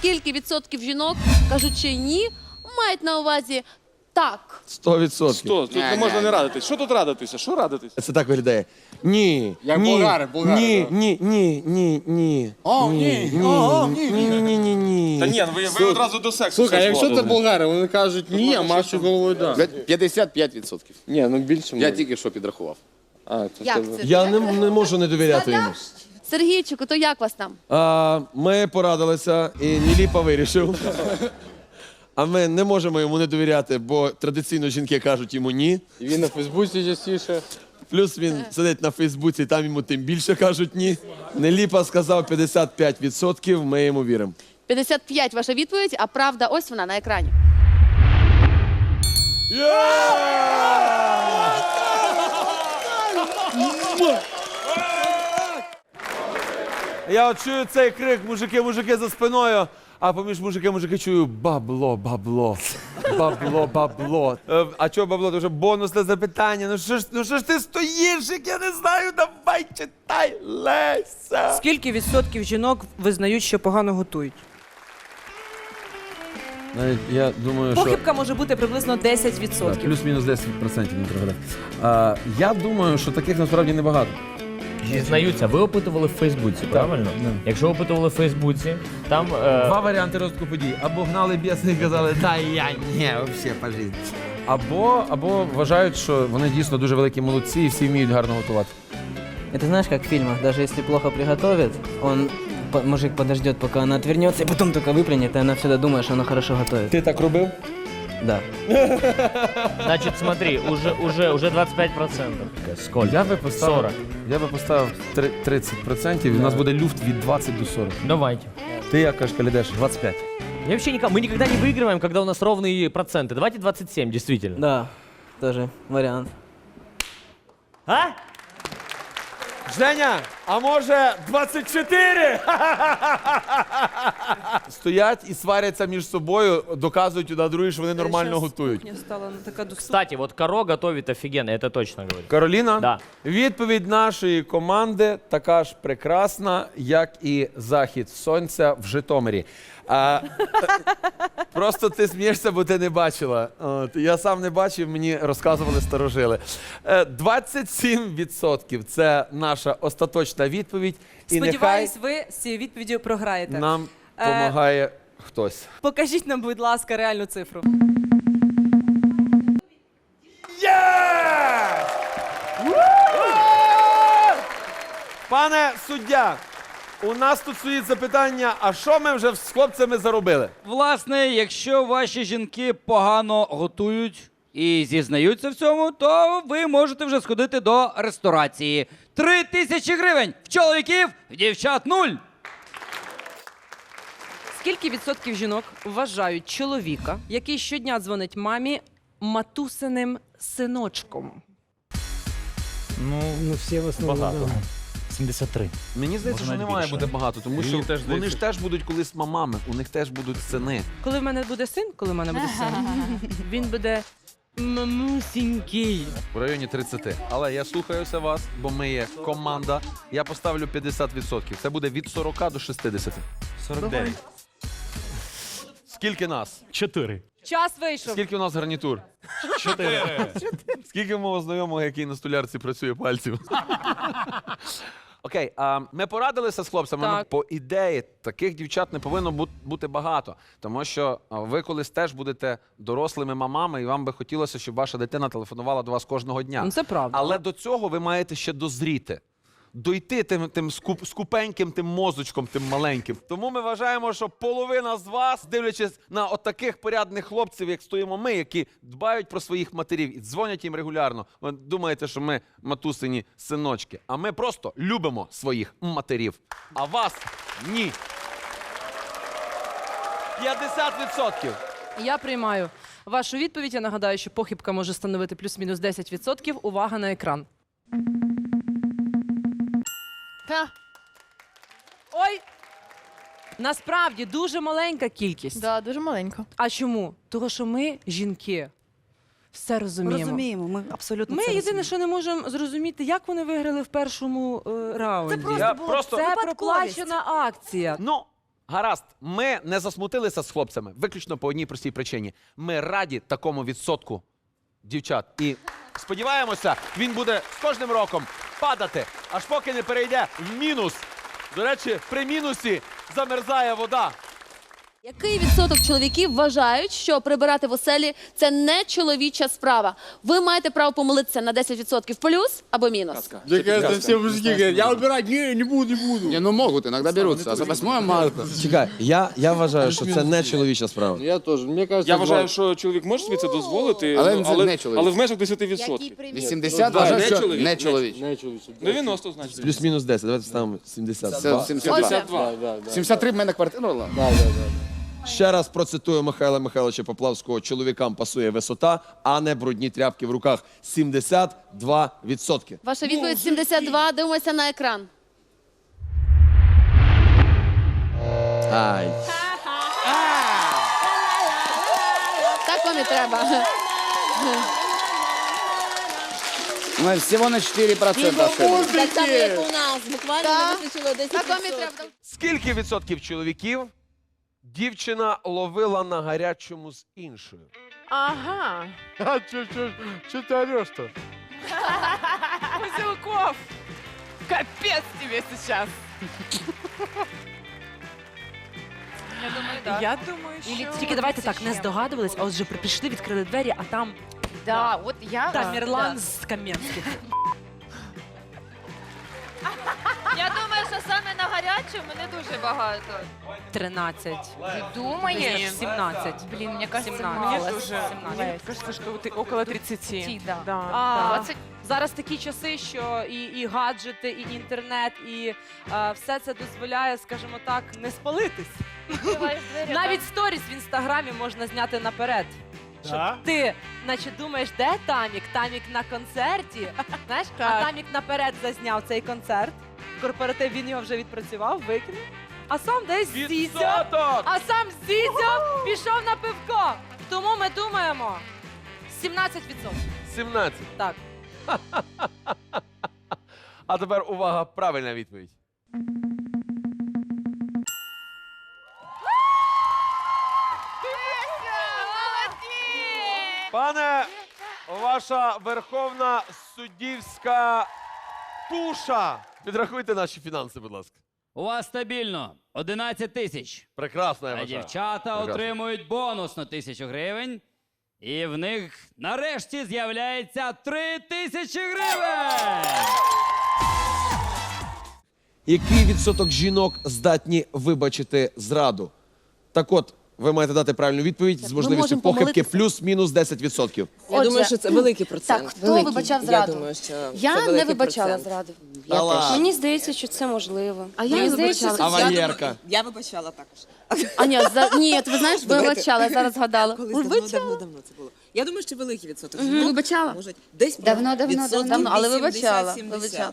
Скільки відсотків жінок, кажучи ні, мають на увазі так. 100%. Що? Тут не можна не радитись. Що тут радитися? Що радитися? Це так виглядає. Ні. Як ні, болгари, болгари, Ні, да. ні, ні, ні, ні. О, ні, о, ні, ні, ні, ні, ні, ні. Та ні, ви, ви одразу до сексу. Слухай, а якщо це болгари, вони кажуть ні, а машу головою да. 55%. Ні, ну більше Я тільки що підрахував. А, це? Я не, не можу не довіряти йому. Сергійчику, то як вас там? А, ми порадилися, і Ніліпа вирішив. А ми не можемо йому не довіряти, бо традиційно жінки кажуть йому ні. І він на Фейсбуці частіше. Плюс він сидить на Фейсбуці, там йому тим більше кажуть ні. Неліпа сказав 55%, ми йому віримо. 55 ваша відповідь, а правда ось вона на екрані. Я от чую цей крик, мужики, мужики за спиною. А поміж мужики, мужики чую бабло, бабло, бабло, бабло. Е, А чого бабло? Дуже бонусне запитання. Ну що ж, ну що ж ти стоїш, як я не знаю, давай читай, Леся. Скільки відсотків жінок визнають, що погано готують? Навіть я думаю, що Похибка може бути приблизно 10%. плюс-мінус 10% не треба. А, я думаю, що таких насправді небагато. Дізнаються, ви опитували в Фейсбуці, правильно? Якщо опитували в Фейсбуці, там е, Два варіанти розвитку подій. Або гнали біси і казали, та я ні, взагалі по житті. Або, або вважають, що вони дійсно дуже великі молодці і всі вміють гарно готувати. Это знаешь, как в фильмах, даже если плохо приготовит, он, по- мужик подождет, пока она отвернется, и потом только выплюнет, и она всегда думает, что она хорошо готовит. Ти так робив? Да. значить, смотри, уже, уже, уже 25%. Сколько? Я би поставив, 40. Я би поставив три- 30%, і у нас буде люфт від 20 до 40. Давайте. Ти як кажеш, Калідеш? 25. Я вообще никак, мы никогда не выигрываем, когда у нас ровные проценты. Давайте 27, действительно. Да, тоже вариант. А? Женя, а може 24? Стоять і сваряться між собою, доказують на другий, що вони нормально готують. кухня стала така доступна. Кстати, вот Каро готовит офигенно, это точно говорю. Кароліна, Да. відповідь нашої команди така ж прекрасна, як і захід сонця в Житомирі. А, просто ти смієшся, бо ти не бачила. От, я сам не бачив, мені розказували старожили. Е, 27% це наша остаточна відповідь. І нехай Сподіваюсь, ви з цією відповіддю програєте. нам Е, допомагає хтось. Покажіть нам, будь ласка, реальну цифру. Пане суддя, у нас тут стоїть запитання: а що ми вже з хлопцями заробили? Власне, якщо ваші жінки погано готують і зізнаються в цьому, то ви можете вже сходити до ресторації. Три тисячі гривень в чоловіків, в дівчат нуль. Скільки відсотків жінок вважають чоловіка, який щодня дзвонить мамі матусиним синочком? Ну, всі багато. 73. Мені здається, що не має більше. бути багато, тому Мені що теж вони здається. ж теж будуть колись мамами, у них теж будуть сини. Коли в мене буде син, коли в мене буде син, він буде мамусінький. В районі 30. Але я слухаюся вас, бо ми є команда. Я поставлю 50%. Це буде від 40 до 60. 49. Скільки нас? 4. Час вийшов. Скільки у нас гарнітур? 4. Скільки в мого знайомого, який на столярці працює пальців? Окей, а ми порадилися з хлопцями. Так. Ну, По ідеї, таких дівчат не повинно бу- бути багато, тому що а, ви колись теж будете дорослими мамами, і вам би хотілося, щоб ваша дитина телефонувала до вас кожного дня. Ну, це правда. Але до цього ви маєте ще дозріти. Дойти тим, тим скуп, скупеньким, тим мозочком, тим маленьким. Тому ми вважаємо, що половина з вас, дивлячись на отаких порядних хлопців, як стоїмо ми, які дбають про своїх матерів і дзвонять їм регулярно. Ви думаєте, що ми матусині синочки, а ми просто любимо своїх матерів. А вас ні. 50%. Я приймаю вашу відповідь. Я нагадаю, що похибка може становити плюс-мінус 10%. Увага на екран. Та, Ой! Насправді дуже маленька кількість. да, дуже маленько. А чому? Тому що ми, жінки, все розуміємо. Розуміємо, ми абсолютно Ми це єдине, розуміємо. що не можемо зрозуміти, як вони виграли в першому е, раунді. Це просто Я було просто- Це випадковість. проплачена акція. Ну, Гаразд, ми не засмутилися з хлопцями виключно по одній простій причині. Ми раді такому відсотку дівчат. І сподіваємося, він буде з кожним роком падати, аж поки не перейде в мінус. До речі, при мінусі замерзає вода. Який відсоток чоловіків вважають, що прибирати в оселі це не чоловіча справа? Ви маєте право помилитися на 10% плюс або мінус. Мне кажется, все мужики говорят, я убирать, не, не буду, не буду. Не, ну можуть, іноді беруться. А за 8 марта. Чекай, я, я вважаю, що це не чоловіча справа. Я тоже, мне кажется, Я вважаю, що чоловік може собі це дозволити, Але ну, це але, чоловік. але в межах 10%. 80 Да, вважаю, не що чоловік. не чоловік. Не чоловіче. 90, значить. Плюс-мінус 10, давайте ставимо 72. Це 72. Отже, 52. Да, да, да. 73 в мене квартира була? Да, да, да. Ще раз процитую Михайла Михайловича Поплавського: чоловікам пасує висота, а не брудні тряпки в руках. 72%. Ваша відповідь 72. Дивимося на екран. Ай. Так вам і треба. Ми всього на 4% ошиблись. Так само, як у нас. Буквально не вистачило 10%. Так вам і треба. Скільки відсотків чоловіків дівчина ловила на гарячому з іншою? Ага. А чё, чё, чё ты орешь-то? Узелков. Капец тебе сейчас. Я думаю, так. Я думаю, що... Тільки давайте так, не тисячі. здогадувались, а от вже прийшли, відкрили двері, а там Да, от я... Тамерлан з Кам'янських. На гарячому не дуже багато. 13. Ти думаєш? 17. Блін, мені кажется, 17. мало. Мені дуже 17. Мне кажется, що ти около 30. да. Да. А, 20. Зараз такі часи, що і, і гаджети, і інтернет, і е, все це дозволяє, скажімо так, не спалитись. Навіть сторіс в інстаграмі можна зняти наперед. Щоб ти, наче думаєш, де Тамік? Тамік на концерті. Знаєш, а Так. Тамік наперед зазняв цей концерт. Корпоратив він його вже відпрацював, викинув. А сам десь зізя. Відсоток! А сам зізя пішов на пивко. Тому ми думаємо 17%. 17. Так. А тепер увага, правильна відповідь. Пане, ваша верховна суддівська туша. Підрахуйте наші фінанси, будь ласка. У вас стабільно 11 тисяч. Прекрасно, я А вважаю. дівчата Прекрасно. отримують бонус на тисячу гривень. І в них нарешті з'являється 3 тисячі гривень. Який відсоток жінок здатні вибачити зраду? Так от, ви маєте дати правильну відповідь з можливістю можемо похибки помилитися. плюс-мінус 10%. Я Отже, думаю, що це великий процент. так, хто великий. вибачав зраду? Я думаю, що Я це не великий вибачала процент. зраду. Та ладно. Мені здається, що це можливо. А я Мені не здається, вибачала. А що- я Валєрка? Я вибачала також. Аня, ні, за... ні, ти знаєш, вибачала, я зараз згадала. Колись давно, давно, давно це було. Я думаю, що великий відсоток. Жінок вибачала. Можуть десь Давно, давно, відсотків давно, але 80, вибачала, 70. вибачала.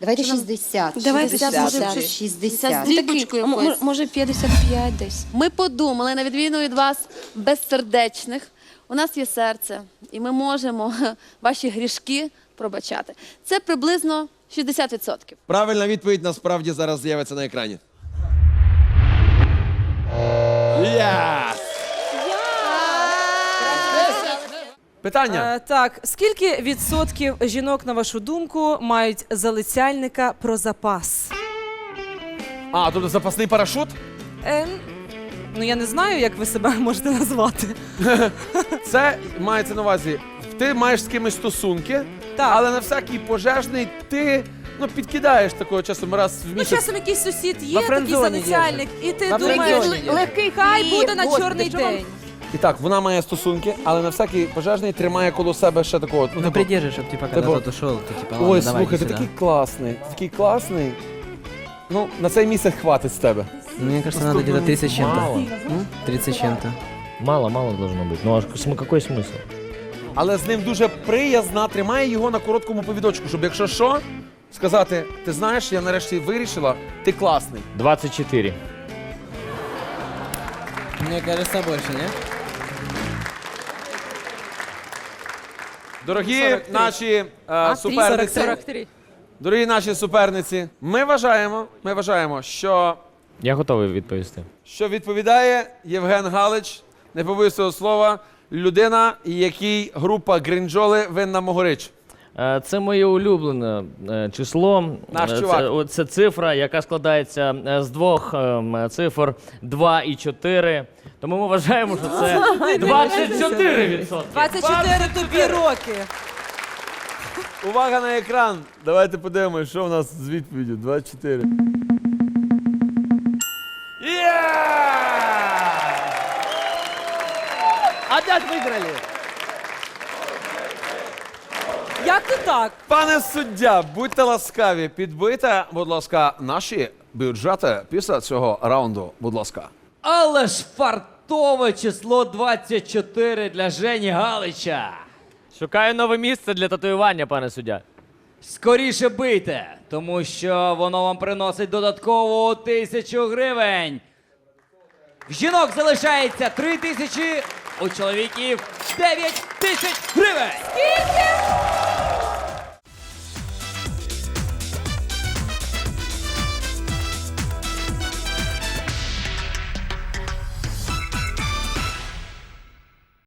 Давайте 60. Давайте 60, 60. може, 60. З дрібочкою якоюсь. Може 55 десь. Ми подумали, на відміну від вас, безсердечних, у нас є серце, і ми можемо ваші грішки пробачати. Це приблизно 60%. Правильна відповідь насправді зараз з'явиться на екрані. Yes! Питання. Е, так, скільки відсотків жінок, на вашу думку, мають залицяльника про запас? А, тобто запасний парашут? Е, ну я не знаю, як ви себе можете назвати. Це мається на увазі. Ти маєш з кимось стосунки, Так. але на всякий пожежний ти ну, підкидаєш такого часом раз в Ну, місяць. часом якийсь сусід є, такий френдзоні є залицяльник, і ти На думаєш, френдзоні є. легкий хай буде на чорний день. І так, вона має стосунки, але на всякий пожежний тримає коло себе ще такого. Ну, Ну, типу, придержи, чтобы, типа, когда Типу, тот ушел, то, типа, ладно, Ой, давай, слухай, иди ти сюда. такий класний, ти такий класний. Ну, на цей місяць хватить з тебе. Ну, Мне кажется, надо где-то 30 с чем-то. Мало. М? 30 с чем-то. Мало, мало должно быть. Ну а см- какой смысл? Але з ним дуже приязна, тримає його на короткому повідочку, щоб якщо що, сказати, ти знаєш, я нарешті вирішила, ти класний. 24. Мне кажется, больше, не? Дорогі наші е, суперниці, 43. дорогі наші суперниці, ми вважаємо, ми вважаємо, що Я готовий відповісти. Що відповідає Євген Галич, не побоюсь цього слова, людина, якій група Гринджоли винна Могорич. Е, Це моє улюблене е, число. Наш Е, чувак. Це, це цифра, яка складається з двох цифр 2 і 4. Тому ми вважаємо, що це 24 відсотки. 24 тобі роки. Увага на екран! Давайте подивимося, що в нас з відповіддю. 24. Є! Опять выиграли. Як ти так? Пане суддя, будьте ласкаві, підбийте, будь ласка, наші бюджети після цього раунду, будь ласка. Але ж фартове число 24 для Жені Галича. Шукаю нове місце для татуювання, пане суддя. Скоріше бийте, тому що воно вам приносить додаткову тисячу гривень. В жінок залишається три тисячі, у чоловіків 9 тисяч гривень. Скільки?